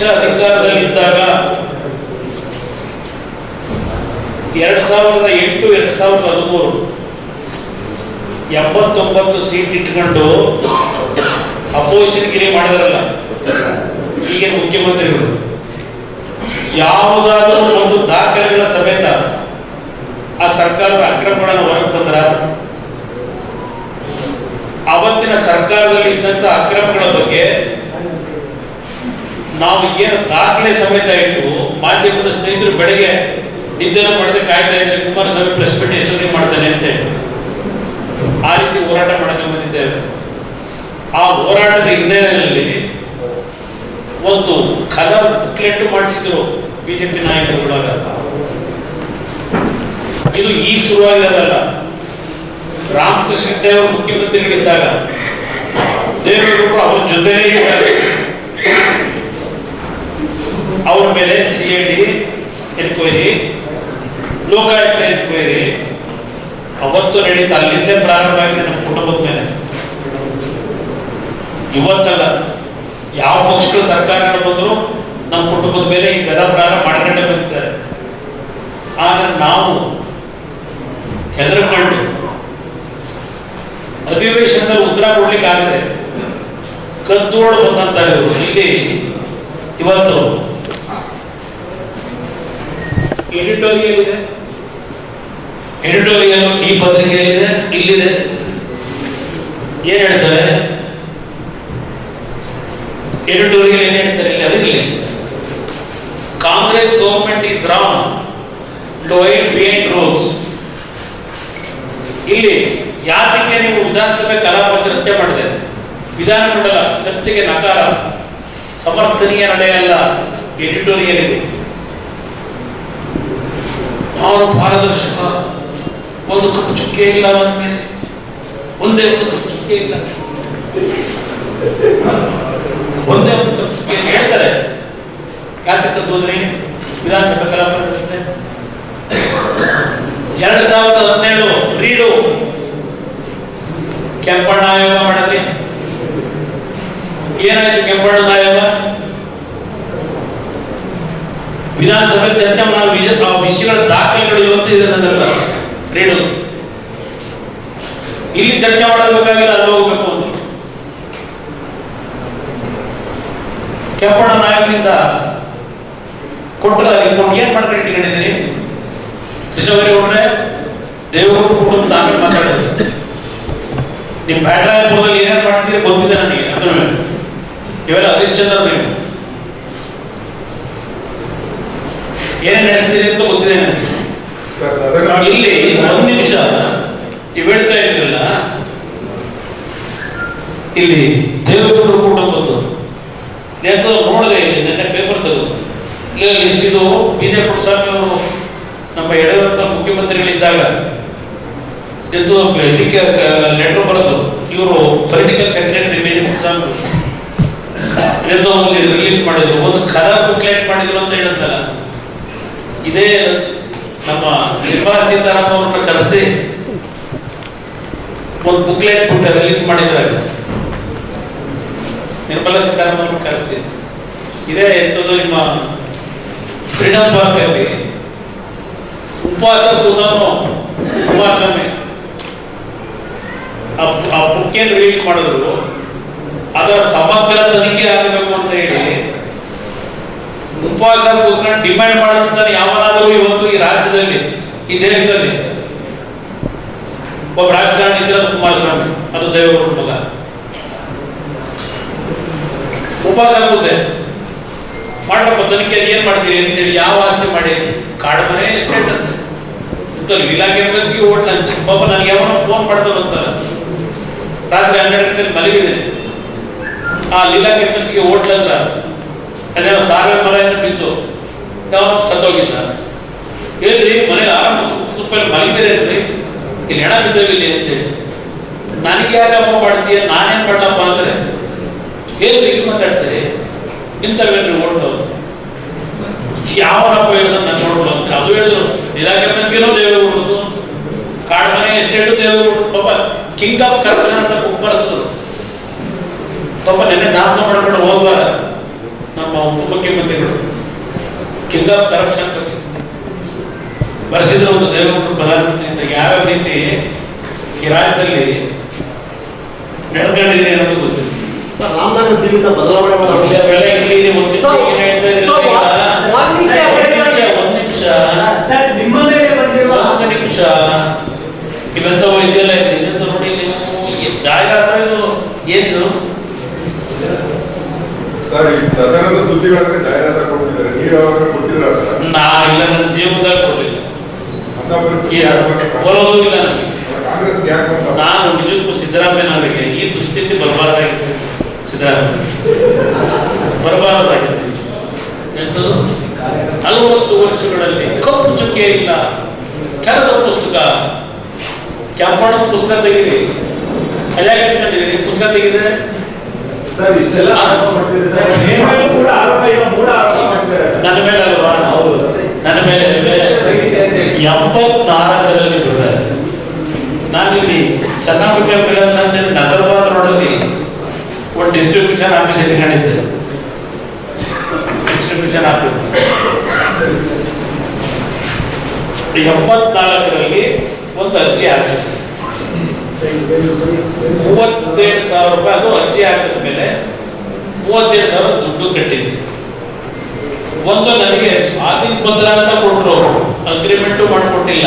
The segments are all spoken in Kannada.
ಪಕ್ಷ ಅಧಿಕಾರದಲ್ಲಿದ್ದಾಗ ಎರಡ್ ಸಾವಿರದ ಎಂಟು, ಎರಡ್ ಸಾವಿರದ ಹದಿಮೂರು ಎಂಬತ್ತೊಂಬತ್ತು ಸೀಟ್ ಇಟ್ಕೊಂಡು ಅಪೋಸಿಷನ್ ಗಿರಿ ಮಾಡಿದ್ರಲ್ಲ, ಈಗಿನ ಮುಖ್ಯಮಂತ್ರಿಗಳು. ಯಾವುದಾದ್ರೂ ಒಂದು ದಾಖಲೆಗಳ ಸಮೇತ ಆ ಸರ್ಕಾರದ ಅಕ್ರಮಗಳನ್ನು ಹೊರಗೆ ತಂದ್ರ, ಅವತ್ತಿನ ಸರ್ಕಾರದಲ್ಲಿ ಇದ್ದಂತ ಅಕ್ರಮಗಳ ಬಗ್ಗೆ ನಾವು ಏನು ದಾಖಲೆ ಸಮೇತ ಇಟ್ಟು ಮಾಧ್ಯಮದ ಸ್ನೇಹಿತರು ಬೆಳಗ್ಗೆ ನಿದ್ದೆ ಮಾಡದೆ ಕಾಯ್ತಾ ಇದ್ರೆ ಕುಮಾರಸ್ವಾಮಿ ಪ್ರೆಸ್ ಮೀಟ್ ಎಷ್ಟೊತ್ತಿಗೆ ಮಾಡ್ತಾನೆ ಅಂತ ಆ ರೀತಿ ಹೋರಾಟ ಮಾಡಕ್ಕೆ ಬಂದಿದ್ದೇವೆ. ಆ ಹೋರಾಟದ ಹಿನ್ನೆಲೆಯಲ್ಲಿ ಒಂದು ಕಲರ್ ಬುಕ್ಲೆಟ್ ಮಾಡಿಸಿದ್ರು ಬಿಜೆಪಿ ನಾಯಕರುಗಳಾಗ ಇದು ಈ ಶುರುವಾಗಿರೋದಲ್ಲ. ರಾಮಕೃಷ್ಣ ದೇವರು ಮುಖ್ಯಮಂತ್ರಿಗಳಿದ್ದಾಗ ದೇವೇಗೌಡರು ಅವ್ರ ಜೊತೆ ಇದ್ದಾರೆ. ಅವ್ರ ಮೇಲೆ C A D enquiry Lokayukta enquiry ಅವತ್ತು ನಡೀತಾ, ಅಲ್ಲಿಂದೇ ಪ್ರಾರಂಭ ಆಗಿದೆ ನಮ್ಮ ಕುಟುಂಬದ ಮೇಲೆ. ಇವತ್ತಲ್ಲ, ಯಾವ ಪಕ್ಷಗಳು ಸರ್ಕಾರ ಬಂದ್ರು ನಮ್ಮ ಕುಟುಂಬದ ಮೇಲೆ ಈ ಗದ ಪ್ರಾರಂಭ ಮಾಡ್ಕೊಂಡೇ ಬಂದಿದ್ದಾರೆ. ಆದ್ರೆ ನಾವು ಹೆದರ್ಕೊಂಡು ಅಧಿವೇಶನದಲ್ಲಿ ಉತ್ತರ ಕೊಡ್ಲಿಕ್ಕೆ ಆಗದೆ ಕದ್ದೋಳು ಬಂದಂತ ಇಲ್ಲಿ ಇವತ್ತು ಎಡಿಟೋರಿಯಲ್ ಇದೆ ಎಡಿಟೋರಿಯಲ್ ಈ ಪತ್ರಿಕೆಯಲ್ಲಿದೆ? ಇಲ್ಲಿದೆ. ಏನ್ ಹೇಳ್ತಾರೆ? ಎಡಿಟೋರಿಯಲ್ ಏನ್ ಹೇಳ್ತಾರೆ ಇಲ್ಲಿ? ಅದಿರಲಿ Congress government is wrong doing behind rules. ಇಲ್ಲಿ ಯಾತಕ್ಕೆ ನೀವು ವಿಧಾನಸಭೆ ಕಲಾಪ ಚರ್ಚೆ ಮಾಡಿದೆ. ವಿಧಾನಮಂಡಲ ಚರ್ಚೆಗೆ ನಕಾರ. ಸಮರ್ಥನೀಯ ನಡೆಯಲ್ಲ ಎಡಿಟೋರಿಯಲ್ ಇದೆ. ಅವನು ಪಾರದರ್ಶಕ ಒಂದು ಕಪ್ಪು ಚುಕ್ಕೆ ಇಲ್ಲ ಅವನ ಮೇಲೆ? ಒಂದೇ ಒಂದು ಕಪ್ಪು ಚುಕ್ಕೆ ಇಲ್ಲ ಒಂದೇ ಒಂದು ಕಪ್ಪು ಚುಕ್ಕೆ. ಹೇಳ್ತಾರೆ. ಯಾಕೆ ಹೋದ್ರಿ ವಿಧಾನಸಭೆ ಕಲಾಪ ಎರಡ್ ಸಾವಿರದ ಹದಿನೇಳು ರೀಡು. ಕೆಂಪಣ್ಣ ಆಯೋಗ ಮಾಡಲಿ. ಏನಾಯ್ತು ಕೆಂಪಣ್ಣ ಆಯೋಗ? ವಿಧಾನಸಭೆ ಚರ್ಚೆ ನಾವು ವಿಷಯಗಳ ದಾಖಲೆಗಳು ಇವತ್ತು ಇದೆ ನನ್ನ ರೇಣು ಇಲ್ಲಿ ಚರ್ಚೆ ಮಾಡಬೇಕಾಗಿಲ್ಲ ಅಲ್ಲಿ ಹೋಗ್ಬೇಕು. ಅಂತ ಕೆಂಪಣ್ಣ ನಾಯಕರಿಂದ ಕೊಟ್ಟರ ರಿಪೋರ್ಟ್ ಏನ್ ಮಾಡ್ರಿ ಇಟ್ಕೊಂಡಿದ್ದೀರಿ ಕೃಷ್ಣವರೇಗೌಡ್ರೆ ದೇವರು ಕೂಡ ನಾನು ಮಾತಾಡೋದು ನಿಮ್ ಬ್ಯಾಟ್ರಾಯಪುರದಲ್ಲಿ ಏನೇನ್ ಮಾಡ್ತೀರಿ ಗೊತ್ತಿದೆ ನನಗೆ ಅದ್ರ ಇವೆಲ್ಲ ಹರಿಶ್ಚಂದ್ರ ನೀವು ಏನೇನ್ ಅಂತ ಗೊತ್ತಿದೆ ನನಗೆ ಇಲ್ಲಿ ಒಂದ್ ನಿಮಿಷ ನೀವು ಹೇಳ್ತಾ ಇದ್ರಲ್ಲ ಇಲ್ಲಿ ದೇವೇಗೌಡರು ಕೂಡ ಬಂದು ಯಾಕೋ ನೋಡಿದೆ ಇಲ್ಲಿ ನನ್ನ ಪೇಪರ್ ತೆಗೆದು ಇಲ್ಲ ಇದು ಬಿಜೆ ಸ್ವಾಮಿ ನಮ್ಮ ಯಡಿಯೂರಪ್ಪ ಮುಖ್ಯಮಂತ್ರಿಗಳಿದ್ದಾಗ ಎಂದು ಇದಕ್ಕೆ ಲೆಟರ್ ಬರೋದು? ಇವರು ಪೊಲಿಟಿಕಲ್ ಸೆಕ್ರೆಟರಿ ಬಿಜೆ ಸ್ವಾಮಿ ಎಂದು ರಿಲೀಸ್ ಮಾಡಿದ್ರು. ಒಂದು ಕಲರ್ ಬುಕ್ಲೆಟ್ ಮಾಡಿದ್ರು ಅಂತ ಹೇಳುತ್ತಲ್ಲ ಇದೇ ನಮ್ಮ ನಿರ್ಮಲಾ ಸೀತಾರಾಮನ್ ಅವ್ರನ್ನ ಕರೆಸಿ ಒಂದು ಬುಕ್ಲೆಟ್ ಬಿಟ್ಟು ರಿಲೀಸ್ ಮಾಡಿದ್ದಾರೆ. ನಿರ್ಮಲಾ ಸೀತಾರಾಮನ್ ಅವ್ರನ್ನ ಕರೆಸಿ. ಇದೇ ಎಂತದ್ದು ನಿಮ್ಮ ಫ್ರೀಡಮ್ ಪಾರ್ಕ್ ಅಲ್ಲಿ ಉಪವಾಸ ಕೂತವನು ಕುಮಾರಸ್ವಾಮಿ ಆ- ಆ ಬುಕ್ ಏನ್ ರಿಲೀಸ್ ಮಾಡಿದ್ರು. ಅದರ ಸಮಗ್ರ ತನಿಖೆ ಆಗಬೇಕು ಅಂತ ಹೇಳಿ ಉಪವಾಸ ಕೂತ್ಕೊಂಡು ಡಿಮ್ಯಾಂಡ್ ಮಾಡುವಂತ ಯಾವನಾದರೂ ಇವತ್ತು ಈ ರಾಜ್ಯದಲ್ಲಿ, ಈ ದೇಶದಲ್ಲಿ. ಒಬ್ಬ ರಾಜಕಾರಣಿ ಇದ್ರೆ ಕುಮಾರಸ್ವಾಮಿ, ಅದು ದೇವೇಗೌಡ ಮಾಡಪ್ಪ ತನಿಖೆ ಏನು ಮಾಡ್ತೀರಿ ಅಂತೇಳಿ ಯಾವ ಆಸೆ ಮಾಡಿ ಕಾಡು ಮನೆ ಎಸ್ಟೇಟ್ ಅಂತ ಇಲಾಖೆ ಓಟ್ ಪಾಪ ನನಗೆ ಯಾವನೋ ಫೋನ್ ಮಾಡ್ತಾನೆ ಒಂದ್ಸಲ. ರಾತ್ರಿ ಹನ್ನೆರಡು ಮಲಗಿದೆ ಆ ಲೀಲಾ ಕೆಂಪನ್ಸಿಗೆ ಹೋಟ್ಲಂದ್ರ ಅದೇ ಸಾವಿರ ಮರ ಏನು ಬಿದ್ದು ಯಾವ ಸತ್ತೋಗಿದ್ದ. ಹೇಳ್ರಿ ಮನೆ ಆರಾಮ ಸುಪ್ಪಲ್ಲಿ ಮಲಗಿದ್ರಿ ಇಲ್ಲಿ ಹೆಣ ಬಿದ್ದೋಗಿಲ್ಲ ಅಂತೇಳಿ ನನಗೆ ಯಾಕೆ ಅಮ್ಮ ಮಾಡ್ತೀಯ? ನಾನೇನ್ ಮಾಡಪ್ಪ ಅಂದ್ರೆ ಈಗ ಮಾತಾಡ್ತೀರಿ? ಇಂಥವೇನ್ರಿ ಓಟು ಯಾವನಪ್ಪ ಹೇಳಿದ ನನ್ನ ನೋಡ್ಲು ಅಂತ ಅದು ಹೇಳಿದ್ರು ಇಲಾಖೆ ಮಂದಿಗೆನೂ ದೇವರು ಕೊಡುದು. ಕಾಡ್ಮನೆ ಎಸ್ಟೇಟು ದೇವರು ಪಾಪ ಕಿಂಗ್ ಆಫ್ ಕರಪ್ಷನ್ ಅಂತ ಕುಪ್ಪರಿಸಿದ್ರು ಪಾಪ ನೆನ್ನೆ ನಾಮ ಮಾಡ್ಕೊಂಡು ಹೋಗ್ಬಾರ ನಮ್ಮ ಉಪಮುಖ್ಯಮಂತ್ರಿಗಳು ಕಿಂಗ್ ಆಫ್ ಕರಪ್ಷನ್ ಬಗ್ಗೆ ಬರೆಸಿದ್ರು ಒಂದು ದೇವರು ಪ್ರಧಾನಮಂತ್ರಿಯಿಂದ ಯಾವ ರೀತಿ ಈ ರಾಜ್ಯದಲ್ಲಿ ನಡ್ಕೊಂಡಿದೆ ಅನ್ನೋದು ಗೊತ್ತಿಲ್ಲ. ಸರ್ ರಾಮನಗರ ಜೀವಿತ ಬದಲಾವಣೆ ಬೆಳೆ ಇಲ್ಲಿ ಒಂದು ಒಂದ್ ನಿಮಿಷ, ಸರ್ ನಿಮ್ಮ ಮೇಲೆ ಬಂದಿರುವ ಒಂದು ನಿಮಿಷ ಇವೆಂತ ಇದೆಲ್ಲ ಇದೆ ಇದೆಂತ ನೋಡಿ ನೀವು ಇದು ಏನು ಸದನದ ಸುದ್ದಿಗಳನ್ನ ಜಾಹೀರಾತು ಕೊಟ್ಟಿದ್ದಾರೆ ಕಾಂಗ್ರೆಸ್ ನಾನು ನಿಜಕ್ಕೂ ಸಿದ್ದರಾಮಯ್ಯನವರಿಗೆ ಈ ಬರಬಾರ್ದಾಗಿತ್ತು ಸಿದ್ದರಾಮಯ್ಯ ಬರಬಾರ್ದಾಗಿತ್ತು ಎಂತದು ನಲವತ್ತು ವರ್ಷಗಳಲ್ಲಿ ಕಪ್ಪು ಚುಕ್ಕೆ ಇಲ್ಲ ತೆರೆದ ಪುಸ್ತಕ. ಕೆಂಪಣ ಪುಸ್ತಕ ತೆಗೀರಿ. ಅಲ್ಯಾಕೆ ಇಟ್ಕೊಂಡಿದ್ದೀರಿ ಪುಸ್ತಕ ತೆಗೆದ್ರೆ ಸರ್ ಇಷ್ಟೆಲ್ಲ ಆರೋಪ ಮಾಡ್ತಿದ್ದಾರೆ ಸರ್. ಕೂಡ ಆರೋಪ ಇಲ್ಲ ಮೂಡ ಆರೋಪ ಮಾಡ್ತಾರೆ ನನ್ನ ಮೇಲೆ ಅಲ್ವಾ ಹೌದು. ನನ್ನ ಮೇಲೆ ಎಂಬತ್ನಾಲ್ಕರಲ್ಲಿ ಬಿಡ್ತಾರೆ ನಾನಿಲ್ಲಿ ಚೆನ್ನಾಗಿ ನಜರ್ಬಾದ್ ರೋಡಲ್ಲಿ ಒಂದು ಡಿಸ್ಟ್ರಿಬ್ಯೂಷನ್ ಆಫೀಸ್ ಇಟ್ಕೊಂಡಿದ್ದೆ ಡಿಸ್ಟ್ರಿಬ್ಯೂಷನ್ ಆಫೀಸ್ ಎಂಬತ್ನಾಲ್ಕರಲ್ಲಿ ಒಂದು ಅರ್ಜಿ ಹಾಕಿದೆ ಮೂವತ್ತೇಳು ಸಾವಿರ ರೂಪಾಯಿ ಅದು ಅರ್ಜಿ ಹಾಕಿದ ಮೇಲೆ ಮೂವತ್ತೇಳು ಸಾವಿರ ದುಡ್ಡು ಕಟ್ಟಿದ್ವಿ. ಒಂದು ನನಗೆ ಸ್ವಾಧೀನ ಪತ್ರ ಅಂತ ಕೊಟ್ಟರು ಅಗ್ರಿಮೆಂಟ್ ಮಾಡಿಕೊಟ್ಟಿಲ್ಲ.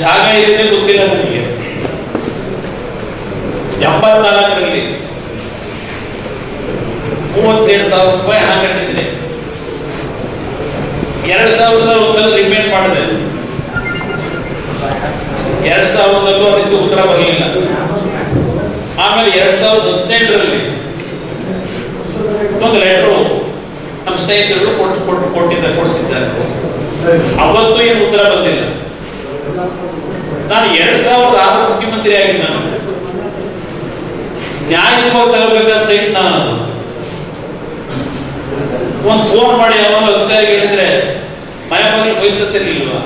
ಜಾಗ ಇದೆ ಗೊತ್ತಿಲ್ಲ ನನಗೆ. ಎಂಬತ್ನಾಲ್ಕರಲ್ಲಿ ಮೂವತ್ತೇಳು ಸಾವಿರ ರೂಪಾಯಿ ಹಣ ಕಟ್ಟಿದ್ದೆ ಎರಡ್ ಸಾವಿರದ ಒಂದರಲ್ಲಿ ರಿಪೇರ್ ಮಾಡಿದೆ. ಎರಡ್ ಸಾವಿರದಲ್ಲೂ ಅದಕ್ಕೆ ಉತ್ತರ ಬರಲಿಲ್ಲ. ಆಮೇಲೆ ಎರಡ್ ಸಾವಿರದ ಹದಿನೆಂಟರಲ್ಲಿ ಒಂದು ಲೆಟರ್ ನಮ್ಮ ಸ್ನೇಹಿತರು ಕೊಟ್ಟು ಕೊಟ್ಟು ಕೊಟ್ಟಿದ್ದ ಕೊಡಿಸಿದ್ದಾರೆ. ಅವತ್ತು ಏನು ಉತ್ತರ ಬಂದಿಲ್ಲ. ನಾನು ಎರಡ್ ಸಾವಿರದ ಆರು ಮುಖ್ಯಮಂತ್ರಿ ಆಗಿದ್ದ ನಾನು. ನ್ಯಾಯತ್ವ ತಗೋಬೇಕಾದ ಸೈಟ್ ನಾನು. ಒಂದು ಫೋನ್ ಮಾಡಿ ಯಾವಾಗ ಅಧಿಕಾರಿಗೆ ಹೇಳಿದ್ರೆ ಮನೆ ಹೋಯ್ತಂತೆ ಹೋಯ್ತಿರ್ಲಿಲ್ವಾ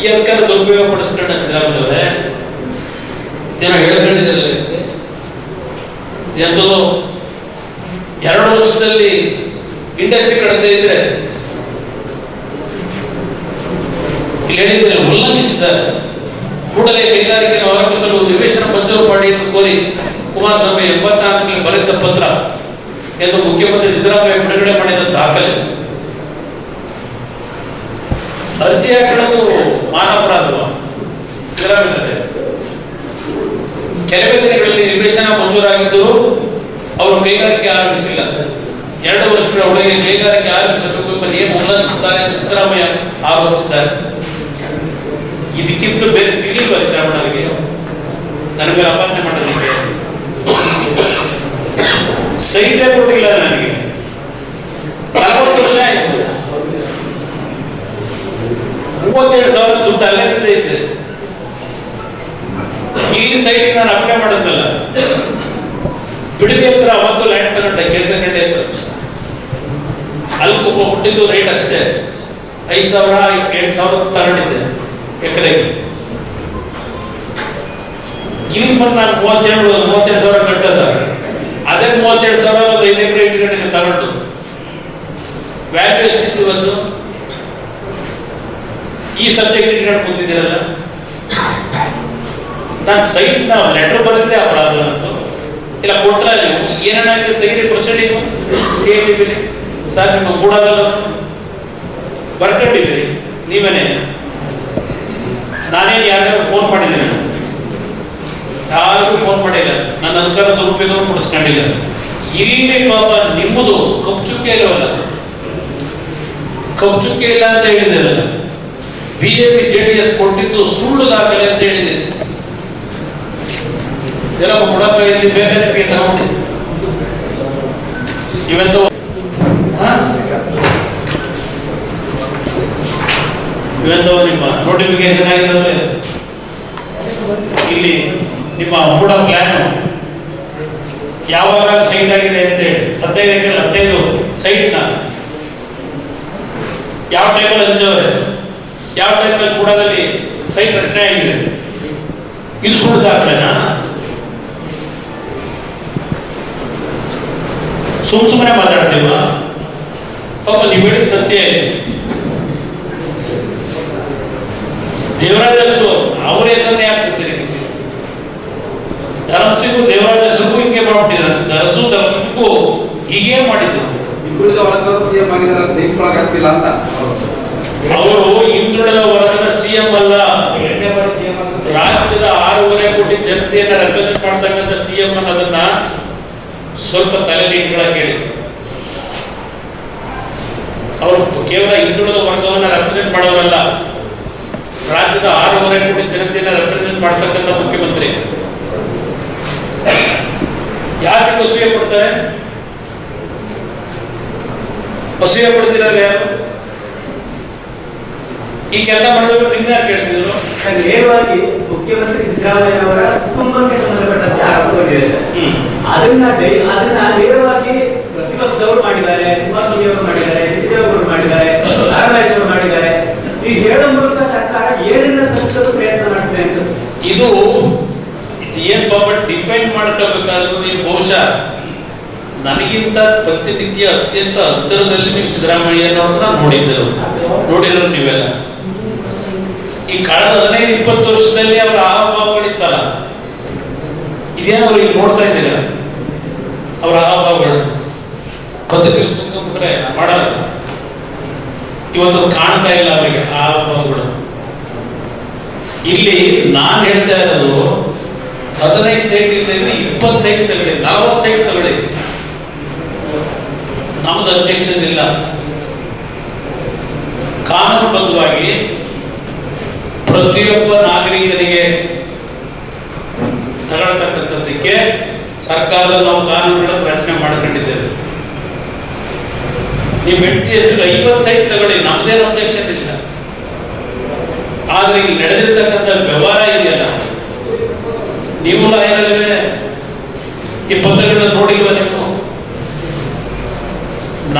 ಈ ಅಧಿಕಾರ ದುರುಪಯೋಗ ಪಡಿಸ್ಕೊಂಡ ಸಿದ್ದರಾಮಯ್ಯವರೇ ಜನ ಹೇಳ್ಕೊಂಡಿದ್ರಲ್ಲ ಜನರು ಎರಡು ವರ್ಷದಲ್ಲಿ ಇಂಡಸ್ಟ್ರಿ ಕಡಿಮೆ ಇದ್ರೆ ಹೇಳಿದ್ರೆ ಉಲ್ಲಂಘಿಸಿದ್ದಾರೆ ಕೂಡಲೇ ಕೈಗಾರಿಕೆ ನಿವೇಶನ ಮಂಜೂರು ಮಾಡಿ ಎಂದು ಕೋರಿ ಕುಮಾರಸ್ವಾಮಿ ಎಂಬತ್ತಾರಕ್ಕೆ ಬರೆದ ಪತ್ರ. ಎಂದು ಮುಖ್ಯಮಂತ್ರಿ ಸಿದ್ದರಾಮಯ್ಯ ಬಿಡುಗಡೆ ಮಾಡಿದ ದಾಖಲೆ. ಅರ್ಜಿ ಹಾಕಿರೋದು ಮಾನಪರಾಧ ಕೆಲವೇ ದಿನಗಳಲ್ಲಿ ನಿವೇಶನ ಮಂಜೂರಾಗಿದ್ದು ಅವರು ಕೈಗಾರಿಕೆ ಆರಂಭಿಸಿಲ್ಲ. ಎರಡು ವರ್ಷಗಳ ಒಳಗೆ ಕೈಗಾರಿಕೆ ಆರಂಭಿಸಬೇಕು ನಿಯಮ ಉಲ್ಲಂಘಿಸುತ್ತಾರೆ ಎಂದು ಸಿದ್ದರಾಮಯ್ಯ ಆರೋಪಿಸಿದ್ದಾರೆ. ಇದಕ್ಕಿಂತ ಬೇರೆ ಸಿಗಲಿಲ್ವ ಸಿದ್ದರಾಮಯ್ಯ ನನಗೆ ಮೇಲೆ ಸೈಟೇ ಕೊಟ್ಟಿಲ್ಲ ನನಗೆ. ನಲವತ್ತು ವರ್ಷ ಆಯ್ತು. ಮೂವತ್ತೇಳು ಸಾವಿರ ದುಡ್ಡು ಅಲ್ಲೇ ಇದೆ ಈ ಸೈಟ್ ನಾನು ಅಪ್ಲೈ ಮಾಡೋದಲ್ಲ ಬಿಡಿಗೆ ಹತ್ರ ಅವತ್ತು ಲ್ಯಾಂಡ್ ತಗೊಂಡೆ ಕೆಲಸ ಗಂಟೆ ಅಲ್ಲಿ ಹುಟ್ಟಿದ್ದು ರೇಟ್ ಅಷ್ಟೇ. ಐದು ಸಾವಿರ ಏಳು ಸಾವಿರ ತಗೊಂಡಿದ್ದೆ ಎಕರೆಗೆ ಇಲ್ಲಿ ಬಂದು ನಾನು ಮೂವತ್ತೇಳು, ಮೂವತ್ತೆರಡು ಸಾವಿರ ಕಟ್ಟದ ಅದೇ ಮೂವತ್ತೆರಡು ಸಾವಿರ ಒಂದು ಎಕರೆ ಇಟ್ಕೊಂಡಿದ್ದೆ ತಗೊಂಡು. ವ್ಯಾಲ್ಯೂ ಎಷ್ಟಿತ್ತು ಇವತ್ತು. ಈ ಸಬ್ಜೆಕ್ಟ್ ಇಟ್ಕೊಂಡು ಕೂತಿದ್ದೀರಲ್ಲ ನಾನು ಸೈಟ್ ನಾವು ಲೆಟರ್ ಬರೆದಿದ್ದೆ ಅಪರಾಧ ಅಂತ. ಇಲ್ಲ ಕೊಟ್ಟರೆ ನೀವು. ಏನೇನಾಗಿದೆ ತೆಗಿರಿ proceeding C M T sir, ನಿಮ್ಮ ಕೂಡಲ್ಲ ಬರ್ಕೊಂಡಿದ್ದೀರಿ. ನೀವೇನೆ? ನಾನೇನು ಯಾರ್ಯಾರು ಫೋನ್ ಮಾಡಿದ್ದೇನೆ ಯಾರಿಗೂ ಫೋನ್ ಮಾಡಿಲ್ಲ. ನನ್ನ ಅಧಿಕಾರ ದುರುಪಯೋಗ ಪಡಿಸ್ಕೊಂಡಿಲ್ಲ ಇಲ್ಲಿ ಪಾಪ ನಿಮ್ಮದು ಕಪ್ಚುಕ್ಕೆ ಇಲ್ಲವಲ್ಲ ಕಪ್ಪು ಚುಕ್ಕೆ ಇಲ್ಲ ಅಂತ ಹೇಳಿದಿರಲ್ಲ ಬಿಜೆಪಿ ಜೆಡಿಎಸ್ ಕೊಟ್ಟಿದ್ದು ಸುಳ್ಳು ದಾಖಲೆ ಅಂತ ಹೇಳಿದೆ. ಕೆಲವು ಬೇರೆ ಇವತ್ತು? ಇವತ್ತು ನಿಮ್ಮ ನೋಟಿಫಿಕೇಶನ್ ಆಗಿರೋದ್ರೆ ಇಲ್ಲಿ ನಿಮ್ಮ ಮೂಡ ಪ್ಲಾನ್ ಯಾವಾಗ ಸೈಟ್ ಆಗಿದೆ ಅಂತ ಹೇಳಿ. ಹದಿನೈದು ಎಕರೆ, ಹದಿನೈದು ಸೈಟ್ನ ಯಾವ ಟೈಮಲ್ಲಿ ಹಂಚವ್ರೆ? ಯಾವ ಟೈಮಲ್ಲಿ ಕೂಡದಲ್ಲಿ ಸೈಟ್ ರಚನೆ ಆಗಿದೆ? ಇದು ಸುಳ್ಳು ಸುಮ್ ಸುಮ್ಮನೆ ಮಾತಾಡ್ತೀವ? ಪಾಪ ನೀವು ಹೇಳಿದ ಸತ್ಯ ದೇವರಾಜ್ ಅವರೇ ಸನ್ನೆ ಹೀಗೆ ಮಾಡಿದ್ರು. ಹಿಂದುಳಿದ ವರ್ಗದವರು ಸಿಎಂ ಆಗಿದ್ದಾರೆ ಸಹಿಸ್ಕೊಳಕ್ ಆಗ್ತಿಲ್ಲ ಅಂತ. ಅವರು ಹಿಂದುಳಿದ ವರ್ಗದ ಸಿಎಂ ಅಲ್ಲ. ಎರಡನೇ ಬಾರಿ ಸಿಎಂ ರಾಜ್ಯದ ಆರೂವರೆ ಕೋಟಿ ಜನತೆಯನ್ನ ರೆಪ್ರೆಸೆಂಟ್ ಮಾಡ್ತಕ್ಕಂಥ ಸಿಎಂ ಅನ್ನೋದನ್ನ ಸ್ವಲ್ಪ ತಲೆಯಲ್ಲಿ ಇಟ್ಕೊಳಕ್ ಹೇಳಿ ಅವರು ಕೇವಲ ಹಿಂದುಳಿದ ವರ್ಗವನ್ನ ರೆಪ್ರೆಸೆಂಟ್ ಮಾಡೋರಲ್ಲ. ರಾಜ್ಯದ ಆರೂವರೆ ಕೋಟಿ ಜನತೆಯನ್ನ ರೆಪ್ರೆಸೆಂಟ್ ಮಾಡ್ತಕ್ಕಂಥ ಮುಖ್ಯಮಂತ್ರಿ. ಯಾಕೆ ಸೇವೆ ಪಡ್ತಾರೆ ಅಸೂಯೆ ಪಡ್ತಿದ್ದಾರೆ ಯಾರು ಈ ಕೆಲಸ ಮಾಡಿದ್ರು ನಿಮ್ಗೆ ಯಾರು ಕೇಳ್ತಿದ್ರು. ನೇರವಾಗಿ ಮುಖ್ಯಮಂತ್ರಿ ಸಿದ್ದರಾಮಯ್ಯ ಅವರ ಕುಟುಂಬಕ್ಕೆ ಸಂಬಂಧಪಟ್ಟಂತೆ ಆರೋಪ ಸರ್. ಅದನ್ನ ಅದನ್ನ ನೇರವಾಗಿ ಪ್ರತಿಪಕ್ಷದವರು ಮಾಡಿದ್ದಾರೆ ಕುಮಾರಸ್ವಾಮಿ ಅವರು ಮಾಡಿದ್ದಾರೆ ಸಿದ್ದರಾಮಯ್ಯ ಮಾಡಿದ್ದಾರೆ ನಾರಾಯಣೇಶ್ ಅವರು ಮಾಡಿದ್ದಾರೆ. ಈ ಹೇಳೋ ಮೂಲಕ ಸರ್ಕಾರ ಏನನ್ನ ತಪ್ಪಿಸಲು ಪ್ರಯತ್ನ ಮಾಡ್ತಿದೆ ಅನ್ಸುತ್ತೆ? ಇದು ಏನ್ ಪಾಪ ಡಿಫೈನ್ ಮಾಡ್ಕೋಬೇಕಾದ್ರೂ ನೀವು ಬಹುಶಃ. ನನಗಿಂತ ಪ್ರತಿನಿತ್ಯ ಅತ್ಯಂತ ಹತ್ತಿರದಲ್ಲಿ ನೀವು ಸಿದ್ದರಾಮಯ್ಯನವ್ರನ್ನ ನೋಡಿದ್ದರು. ನೋಡಿದ್ರು ನೀವೆಲ್ಲ? ಈ ಕಳೆದ ಹದಿನೈದು, ಇಪ್ಪತ್ತು ವರ್ಷದಲ್ಲಿ ಅವರ ಆಹಾಭಾವಗಳಿತ್ತಲ್ಲ ಇದೇನೋ ಅವ್ರಿಗೆ ನೋಡ್ತಾ ಇದ್ದೀರ? ಅವರ ಆಹಾಭಾವಗಳು ಕುತ್ಕೊಂಡ್ಬಿಟ್ರೆ ಮಾಡಲ್ಲ. ಇವತ್ತು ಕಾಣ್ತಾ ಇಲ್ಲ ಅವರಿಗೆ ಆಹಾಭಾವಗಳು ಇಲ್ಲಿ ನಾನ್ ಹೇಳ್ತಾ ಇರೋದು ಹದಿನೈದು ಸೈಟ್ ಇಲ್ಲದೆ ಇಪ್ಪತ್ತು ಸೈಟ್ ತಗೊಳ್ಳಿ ನಲವತ್ತು ಸೈಟ್ ತಗೊಳ್ಳಿ ನಮ್ದು ಅಬ್ಜೆಕ್ಷನ್ ಇಲ್ಲ. ಕಾನೂನುಬದ್ಧವಾಗಿ ಪ್ರತಿಯೊಬ್ಬ ನಾಗರಿಕನಿಗೆ ತಗೊಳ್ತಕ್ಕಂಥದ್ದಕ್ಕೆ ಸರ್ಕಾರದ ನಾವು ಕಾನೂನುಗಳನ್ನು ರಚನೆ ಮಾಡಿಕೊಂಡಿದ್ದೇವೆ. ಈ ವ್ಯಕ್ತಿ ಹೆಸರು ಐವತ್ತು ಸೈಟ್ ತಗೊಳ್ಳಿ, ನಮ್ದೇನು ಅಬ್ಜೆಕ್ಷನ್ ಆದ್ರೆ ಇಲ್ಲಿ ನಡೆದಿರ್ತಕ್ಕಂಥ ವ್ಯವಹಾರ ಇದೆಯಲ್ಲ. ನೀವು ಏನಾದ್ರೆ ಈ ಪತ್ರಗಳನ್ನ ನೋಡಿಲ್ವ ನೀವು?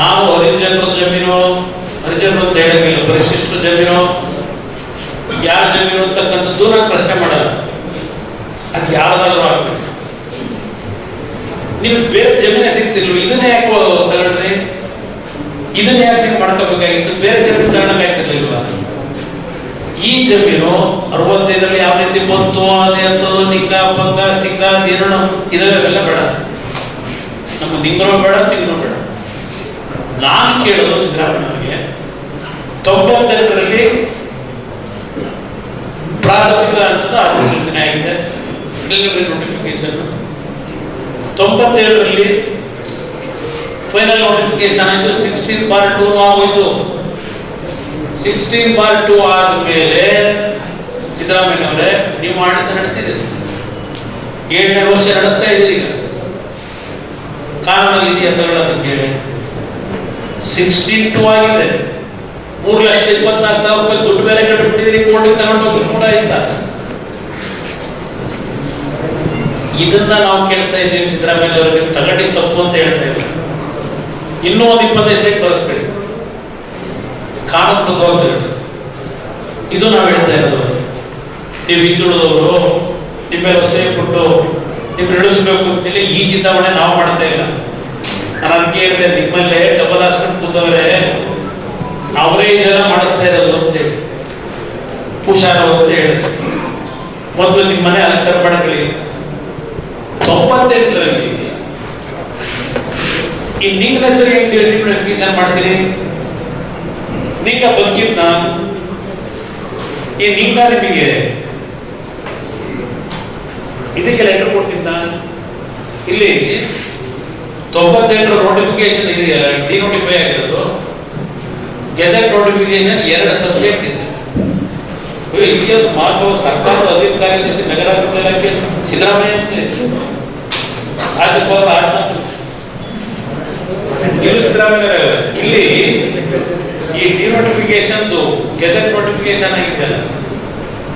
ನಾವು ಹರಿಜನರ ಜಮೀನು ಹರಿಜನರು ಅಂತ ಹೇಳಂಗಿಲ್ಲ ಪರಿಶಿಷ್ಟ ಜಮೀನು, ಯಾರ ಜಮೀನು ಅಂತಕ್ಕಂಥದ್ದು ನಾನು ಪ್ರಶ್ನೆ ಮಾಡಲ್ಲ. ಅದು ಯಾರ್ದಾದ್ರೂ ಆಗ್ತದೆ ನೀವು ಬೇರೆ ಜಮೀನೇ ಸಿಗ್ತಿಲ್ವ ಇದನ್ನ ಯಾಕೆ ತಗೊಂಡ್ರಿ ಇದನ್ನ ಯಾಕೆ ನೀವು ಮಾಡ್ಕೋಬೇಕಾಗಿತ್ತು? ಬೇರೆ ಜಮೀನು ತಗೊಳಕಾಗ್ತಿರ್ಲಿಲ್ವಾ ಈ ಜಮೀನು ಅರವತ್ತೈದರಲ್ಲಿ ಯಾವ ರೀತಿ ಬಂತು? ಅದೇ ಅಂತದ್ದು ನಿಕ್ಕ ಪಂಗ ಸಿಕ್ಕ ಅದೇನೋ ಇದೆಲ್ಲ ಬೇಡ. ನಮ್ಮ ನಿಂಗ್ರೋ ಬೇಡ ಸಿಂಗರು ಬೇಡ. ನಾನು ಕೇಳೋದು ಸಿದ್ದರಾಮಯ್ಯನಿಗೆ ತೊಂಬತ್ತೆರಡರಲ್ಲಿ ಪ್ರಾಥಮಿಕ ಹಂತದ ಅಧಿಸೂಚನೆ ಆಗಿದೆ. ಡೆಲಿವರಿ ನೋಟಿಫಿಕೇಶನ್ ತೊಂಬತ್ತೇಳರಲ್ಲಿ ಫೈನಲ್ ನೋಟಿಫಿಕೇಶನ್ ಆಯಿತು. ಸಿಕ್ಸ್ಟೀನ್ ಬಾರ್ ಟೂ ಆಗೋಯ್ತು. ಸಿಕ್ಸ್ಟೀನ್ ಬಾರ್ ಟೂ ಆದ್ಮೇಲೆ ಸಿದ್ದರಾಮಯ್ಯ ಅವರೇ ನೀವು ಆಡಳಿತ ನಡೆಸಿದ್ದೀರಿ. ಏಳನೇ ವರ್ಷ ನಡೆಸ್ತಾ ಇದ್ದೀರಿ ಈಗ. ಕಾನೂನಲ್ಲಿ ಇದೆಯಾ ತಗೊಳ್ಳೋದಕ್ಕೆ ಹೇಳಿ ಸಿಕ್ಸ್ಟೀನ್ ಟೂ ಆಗಿದೆ. ಮೂರು ಲಕ್ಷ ಇಪ್ಪತ್ನಾಲ್ಕು ಸಾವಿರ ರೂಪಾಯಿ ದುಡ್ಡು ಬೇರೆ ಕಟ್ಬಿಟ್ಟಿದ್ದೀರಿ ಕೋರ್ಟಿಗೆ ತಗೊಂಡು ಹೋಗಿ ಕೂಡ ಇಲ್ಲ. ಇದನ್ನ ನಾವು ಕೇಳ್ತಾ ಇದ್ದೀವಿ ಸಿದ್ದರಾಮಯ್ಯ ಅವರಿಗೆ ತಗೊಂಡಿದ್ದು ತಪ್ಪು ಅಂತ ಹೇಳ್ತಾ ಇದ್ದೀವಿ ಇನ್ನೂ ಒಂದು ಇಪ್ಪತ್ತೈದು ಸೈಟ್ ತರಿಸ್ಬೇಡಿ. ಕಾನೂನು ಇದು ನಾವು ಹೇಳ್ತಾ ಇರೋದು. ನೀವು ಹಿಂದುಳಿದವರು ಸೇಫ್ ಕೊಟ್ಟು ನೀವು ಇಳಿಸ್ಬೇಕು ಅಂತೇಳಿ ಈ ಚಿಂತಾವಣೆ ನಾವು ಮಾಡ್ತಾ ಇಲ್ಲ. ಅದಕ್ಕೆ ನಿಮ್ಮಲ್ಲೇ ಡಬಲ್ ಆಸನ್ ಕೂತವ್ರೆ, ಅವರೇ ಇದೆಲ್ಲ ಮಾಡಿಸ್ತಾ ಇರೋದು ಅಂತೇಳಿ ಹುಷಾರು ಅಂತ ಹೇಳಿ. ಮೊದಲು ನಿಮ್ಮ ಮನೆ ಅಲಸರ ಮಾಡ್ಕೊಳ್ಳಿ. ತೊಂಬತ್ತೆಂಟರಲ್ಲಿ ಈ ನಿಂಗ್ ಹೆಸರು ಹೆಂಗೆ ರಿಪ್ರೆಸೆಂಟೇಷನ್ ಮಾಡ್ತೀರಿ ನಿಂಗ ನಾ ಈ ನಿಂಗ ನಿಮಗೆ ಇದಕ್ಕೆ ಲೆಟರ್ ಕೊಟ್ಟಿದ್ದ ಇಲ್ಲಿ ತೊಂಬತ್ತೆಂಟರ ನೋಟಿಫಿಕೇಶನ್ ಇದೆಯಲ್ಲ ಡಿನೋಟಿಫೈ ಆಗಿರೋದು. ಗೆಜೆಟ್ ನೋಟಿಫಿಕೇಶನ್ ಎರಡು ಸಬ್ಜೆಕ್ಟ್ ಇದೆ. ಇದೆಯದು ಮಾತು? ಸರ್ಕಾರದ ಅಧಿಕಾರಿ ನಗರಾಭಿವೃದ್ಧಿ ಇಲಾಖೆ, ಸಿದ್ದರಾಮಯ್ಯ ರಾಜ್ಯಪಾಲ ಇಲ್ಲಿ ಸಿದ್ದರಾಮಯ್ಯ ಇಲ್ಲಿ ಈ ಡಿನೋಟಿಫಿಕೇಶನ್ ಗೆಜೆಟ್ ನೋಟಿಫಿಕೇಶನ್ ಆಗಿದೆಯಲ್ಲ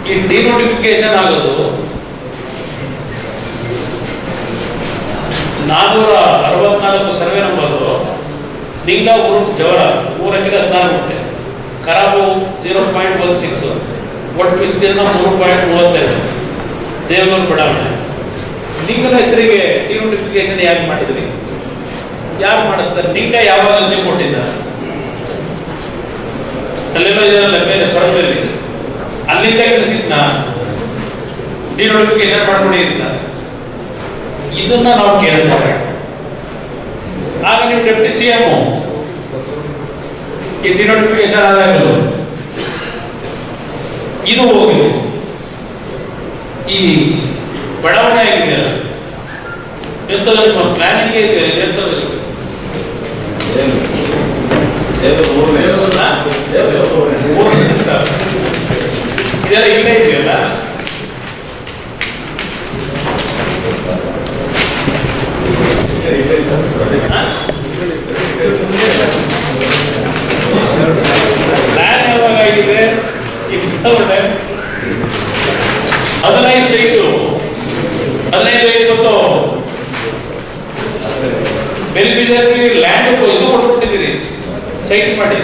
ಈ ಡಿನೋಟಿಫಿಕೇಶನ್ ಆಗೋದು ನಾನೂರ ಅರವತ್ನಾಲ್ಕು ಸರ್ವೆ ನಂಬರ್ ನಿಂಗ ಊರು ಜವರ ಊರಲ್ಲಿ ಹದಿನಾರು ಗುಂಟೆ. ಕರಾಬು ಜೀರೋ ಪಾಯಿಂಟ್ ಒನ್ ಸಿಕ್ಸ್ ಒಟ್ಟು ವಿಸ್ತೀರ್ಣ ಮೂರು ಪಾಯಿಂಟ್ ಮೂವತ್ತೈದು ದೇವನೂರು ಬಡಾವಣೆ. ನಿಂಗನ ಹೆಸರಿಗೆ ಡಿನೋಟಿಫಿಕೇಶನ್ ಯಾಕೆ ಮಾಡಿದ್ರಿ? ಯಾರು ಮಾಡಿಸ್ತಾರೆ? ನಿಂಗ ಯಾವಾಗ ನೀವು ಕೊಟ್ಟಿದ್ದ? ಅಲ್ಲೆಲ್ಲ ಇದೆಯಲ್ಲ ಮೇಲೆ ಅಲ್ಲಿಂದ ಕಳಿಸಿದ್ನ? ಡಿನೋಟಿಫಿಕೇಶನ್ ಮಾಡ್ಕೊಂಡಿದ್ದ ಇದನ್ನ ನಾವು ಕೇಳ್ತಾರೆ ಆಗ ನೀವು ಡೆಪ್ಟಿ ಸಿ ಎಂ ಈ ಡಿನೋಟಿಫಿಕೇಶನ್ ಆದಾಗಲೂ ಇದು ಹೋಗಿದೆ ಈ ಬಡಾವಣೆ ಆಗಿದೆಯಲ್ಲ ಎಂತದ ನಿಮ್ಮ ಪ್ಲಾನಿಂಗ್ ಇದೆ ಎಂತದ ಇದೆಲ್ಲ ಇಲ್ಲೇ ಇದೆಯಲ್ಲ ಪ್ಲಾನ್ ಯಾವಾಗ ಆಗಿದೆ? ಹದಿನೈದು ಸೈಟು. ಹದಿನೈದು ಐದು ಗೊತ್ತು? ಬೆನಿಫಿಷರ್ಸ್ ಲ್ಯಾಂಡ್ ಇದು ಕೊಟ್ಬಿಟ್ಟಿದ್ದೀರಿ. ಸೈಟ್ ಮಾಡಿ.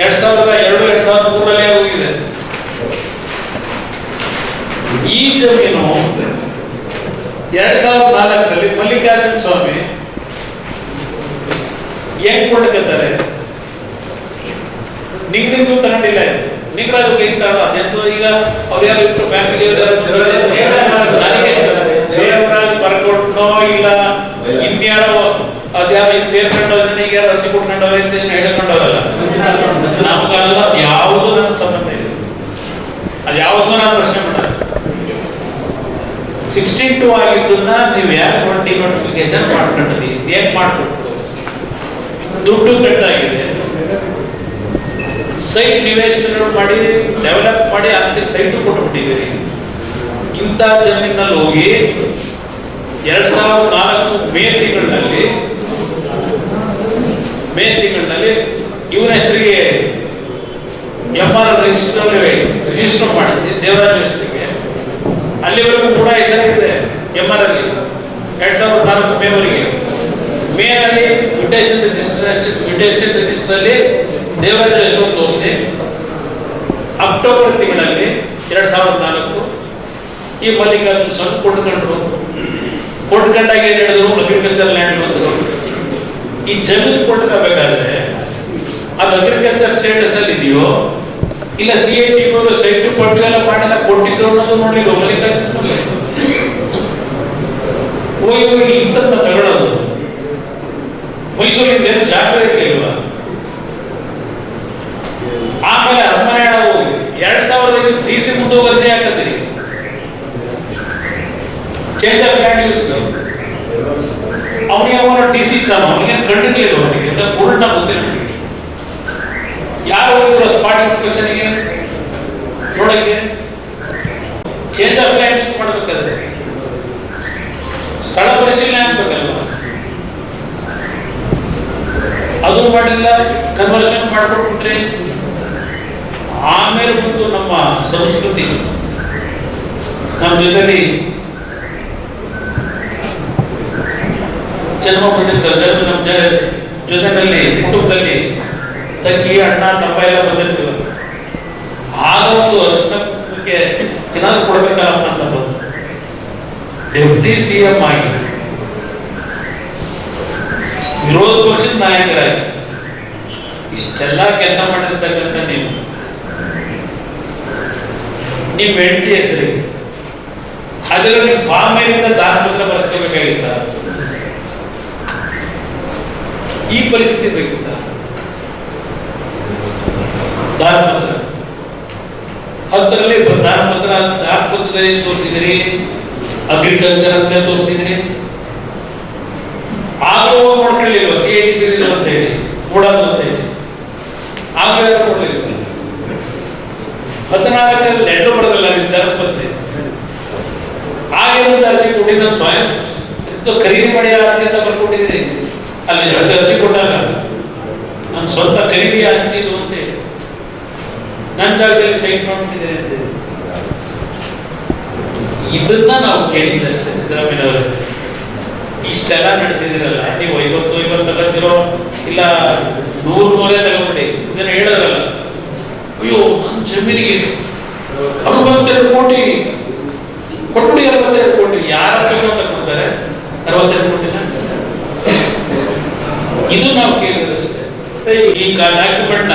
ಎರಡ್ ಸಾವಿರದ ಎರಡು, ಎರಡ್ ಸಾವಿರದ ಮೂರಲ್ಲೇ ಹೋಗಿದೆ. ಈ ಜಮೀನು ಎರಡ್ ಸಾವಿರದ ನಾಲ್ಕರಲ್ಲಿ ಮಲ್ಲಿಕಾರ್ಜುನ ಸ್ವಾಮಿ ಹೆಂಗ್ ನಿಂಗ್ ನಿಗ್ನಿಗೂ ತಗೊಂಡಿಲ್ಲ ಇದು. ಏನ್ ಕೈತಾರ ಅದೆಂತೋ ಈಗ ಅವ್ರ್ಯಾರು ಇಟ್ಟು ಫ್ಯಾಮಿಲಿ ನನಗೆ ಬರ್ಕೊಟ್ನೋ ಇಲ್ಲ. ಇನ್ಯಾರೋ ಅದ್ಯಾವ ಈಗ ಸೇರ್ಕೊಂಡವ್ರೆ ಈಗ ಯಾರು ಅರ್ಜಿ ಕೊಟ್ಕೊಂಡವ್ರೆ ಅಂತ ಏನು ಹೇಳ್ಕೊಂಡವರಲ್ಲ ನಮ್ಗೆಲ್ಲ ಯಾವುದು ನನ್ನ ಸಂಬಂಧ ಇದೆ ಅದು ಯಾವ್ದು ನಾನು ಪ್ರಶ್ನೆ ಮಾಡಲ್ಲ ಸಿಕ್ಸ್ಟೀನ್ ಟು ಆಗಿದ್ದನ್ನ ನೀವು ಯಾಕೆ ಟ್ವೆಂಟಿ ನೋಟಿಫಿಕೇಶನ್ ಮಾಡ್ಕೊಂಡ್ರಿ ಏನ್ ಮಾಡ್ಕೊಟ್ಟು ದುಡ್ಡು ಕಟ್ಟಾಗಿದೆ. ಸೈಟ್ ನಿವೇಶನ ಮಾಡಿ ಡೆವಲಪ್ ಮಾಡಿ, ಅದಕ್ಕೆ ಸೈಟ್ ಕೊಟ್ಬಿಟ್ಟಿದ್ದೀರಿ. ಇಂಥ ಜಮೀನಲ್ಲಿ ಹೋಗಿ ಎರಡ್ ಸಾವಿರದ ನಾಲ್ಕು ಮೇ ತಿಂಗಳಲ್ಲಿ ಮೇ ತಿಂಗಳಲ್ಲಿ ಇವನ ಹೆಸರಿಗೆ ಎಂ ಆರ್ ರಿಜಿಸ್ಟರ್ ರಿಜಿಸ್ಟರ್ ಮಾಡಿಸಿ, ದೇವರಾಜ್ ಹೆಸರಿಗೆ ಅಲ್ಲಿವರೆಗೂ ಕೂಡ ಹೆಸರಿದೆ ಅಲ್ಲಿ ಎರಡ್ ಸಾವಿರದ ನಾಲ್ಕು ಮೇವರೆಗೆ ಮೇ ಅಲ್ಲಿ ವಿಟೇಷನ್ ರಿಜಿಸ್ಟರ್ ವಿಟೇಷನ್ ಅಲ್ಲಿ ದೇವರಾಜ ಹೆಸರು ತೋರಿಸಿ ಅಕ್ಟೋಬರ್ ತಿಂಗಳಲ್ಲಿ ಎರಡ್ ಸಾವಿರದ ನಾಲ್ಕು ಈ ಮಲ್ಲಿಕಾರ್ಜುನ್ ಸ್ವಾಮಿ ಕೊಟ್ಕೊಂಡ್ರು ಕೊಟ್ಕೊಂಡಾಗ ಏನ್ ಹೇಳಿದ್ರು? ಅಗ್ರಿಕಲ್ಚರ್ ಲ್ಯಾಂಡ್ ಬಂದರು. ಈ ಜಮೀನು ಕೊಟ್ಕೋಬೇಕಾದ್ರೆ ಅದು ಅಗ್ರಿಕಲ್ಚರ್ ಸ್ಟೇಟಸ್ ಅಲ್ಲಿ ಇದೆಯೋ ಇಲ್ಲ ಸಿ ಐ ಟಿ ಸೈಟ್ ಕೊಟ್ಟಿಲ್ಲ ಮಾಡಿಲ್ಲ ಕೊಟ್ಟಿದ್ರು ಅನ್ನೋದು ಮಲ್ಲಿಕಾರ್ಜುನ ಸ್ವಾಮಿ. ಹೋಗಿ ಹೋಗಿ ಇಂಥದ್ನ ತಗೊಳ್ಳೋದು. ಮೈಸೂರಿಂದ ಏನು ಜಾಗ್ರತೆ ಇಲ್ವಾ ಆಮೇಲೆ ಅರಮನೆ ಹೋಗಿ ಎರಡ್ ಸಾವಿರದ ಐದು ಡಿ ಸಿ ಆಗ್ತದೆ. ಚೇಂಜ್ ಆಫ್ ಲ್ಯಾಂಡ್ ಯೂಸ್ ಅವನಿಗೆ ಅವನ ಡಿ ಸಿ ಇದ್ದಾನ ಅವನಿಗೆ ಎಲ್ಲ ಪೂರ್ಣ ಗೊತ್ತಿಲ್ಲ ಅವನಿಗೆ ಯಾರು ಹೋಗಿದ್ರು ಸ್ಪಾಟ್ ಇನ್ಸ್ಪೆಕ್ಷನ್ ನೋಡಕ್ಕೆ? ಚೇಂಜ್ ಆಫ್ ಲ್ಯಾಂಡ್ ಮಾಡಬೇಕಾದ್ರೆ ಸ್ಥಳ ಪರಿಶೀಲನೆ ಆಗ್ಬೇಕಲ್ವ? ಅದು ಮಾಡಿಲ್ಲ ಕನ್ವರ್ಷನ್ ಮಾಡ್ಕೊಟ್ಬಿಟ್ರೆ? ಆಮೇಲೆ ಬಂದು ನಮ್ಮ ಸಂಸ್ಕೃತಿ, ನಮ್ಮ ಜೊತೆಲಿ ಜನ್ಮ ಬಂದಿರ್ತಾರೆ ನಮ್ಮ ಜ- ಜೊತೆನಲ್ಲಿ ಕುಟುಂಬದಲ್ಲಿ ತಂಗಿ ಅಣ್ಣ ತಮ್ಮ ಎಲ್ಲ ಬಂದಿರ್ತೀವಿ. ಆಗ ಒಂದು ಅರ್ಷಕ್ಕೆ ಏನಾದ್ರು ಕೊಡ್ಬೇಕಲ್ಲ ಅಂತ ಡೆಪ್ಟಿ ಸಿ ಎಂ ಆಗಿ. ವಿರೋಧ ಪಕ್ಷದ ನಾಯಕರಾಗಿ ಇಷ್ಟೆಲ್ಲ ಕೆಲಸ ಮಾಡಿರ್ತಕ್ಕಂಥ ನೀವು. ನಿಮ್ಮ ಹೆಂಡತಿ ಹೆಸರಿಗೆ ಅದರಲ್ಲಿ ಬಾಂಬೆಯಿಂದ ದಾನಪತ್ರ ಬರೆಸ್ಕೋಬೇಕಾಗಿತ್ತ ಈ ಪರಿಸ್ಥಿತಿ ಬೇಕಿತ್ತ? ದಾನಪತ್ರ ಹತ್ತರಲ್ಲಿ ದಾನಪತ್ರ ದಾನಪತ್ರದಲ್ಲಿ ತೋರಿಸಿದ್ರಿ? ಅಗ್ರಿಕಲ್ಚರ್ ಅಂತ ತೋರಿಸಿದ್ರಿ? ಆಗಲೂ ನೋಡ್ಕೊಳ್ಳಿಲ್ವ ಸಿ ಐ ಟಿ ಅಂತ ಹೇಳಿ, ಕೂಡದು ಅಂತ ಹೇಳಿ. ಆಗಲೇ ನೋಡ್ಲಿಲ್ವ ಹದಿನಾಲ್ಕರಲ್ಲಿ ಲೆಟರ್ ಬರೆದ ಕೊಡ್ಬೇಕಲ್ಲ ನಿರ್ಧಾರ ಬಂದೆ ಹಾಗೆ ಒಂದು ಅರ್ಜಿ ಕೊಟ್ಟಿದ್ದ ಸ್ವಯಂ. ಖರೀದಿ ಮಾಡಿ ಆಸ್ತಿ ಅಂತ ಬರ್ಕೊಂಡಿದ್ದೀನಿ ಅಲ್ಲಿ ಎರಡು ಅರ್ಜಿ ಕೊಟ್ಟಾಗ ನನ್ನ ಸ್ವಂತ ಖರೀದಿ ಆಸ್ತಿ ಇದು. ನನ್ನ ಜಾಗದಲ್ಲಿ ಸೈನ್ ಮಾಡ್ಬಿಟ್ಟಿದೆ ಅಂತ. ಇದನ್ನ ನಾವು ಕೇಳಿದ್ದಷ್ಟೇ ಸಿದ್ದರಾಮಯ್ಯನವರು. ಇಷ್ಟೆಲ್ಲ ನಡೆಸಿದಿರಲ್ಲ ನೀವು ಐವತ್ತು ಐವತ್ತು ತಗೊಂಡಿರೋ ಇಲ್ಲ ನೂರು ನೂರೇ ತಗೊಂಡ್ಬಿಡಿ ಇದನ್ನ ಹೇಳೋದಲ್ಲ ಅಯ್ಯೋ ನನ್ನ ಜಮೀನಿಗೆ ಅರವತ್ತೆರಡು ಕೋಟಿ, ಕೊಟ್ಟು ಅರವತ್ತೆರಡು ಕೋಟಿ, ಯಾರ ಅಂತ ಕೊಡ್ತಾರೆ? ಅರವತ್ತೆರಡು ಕೋಟಿ ಇದು ನಾವು ಕೇಳಿದ್ರಷ್ಟೇ ಈ ಡಾಕ್ಯುಮೆಂಟ್ನ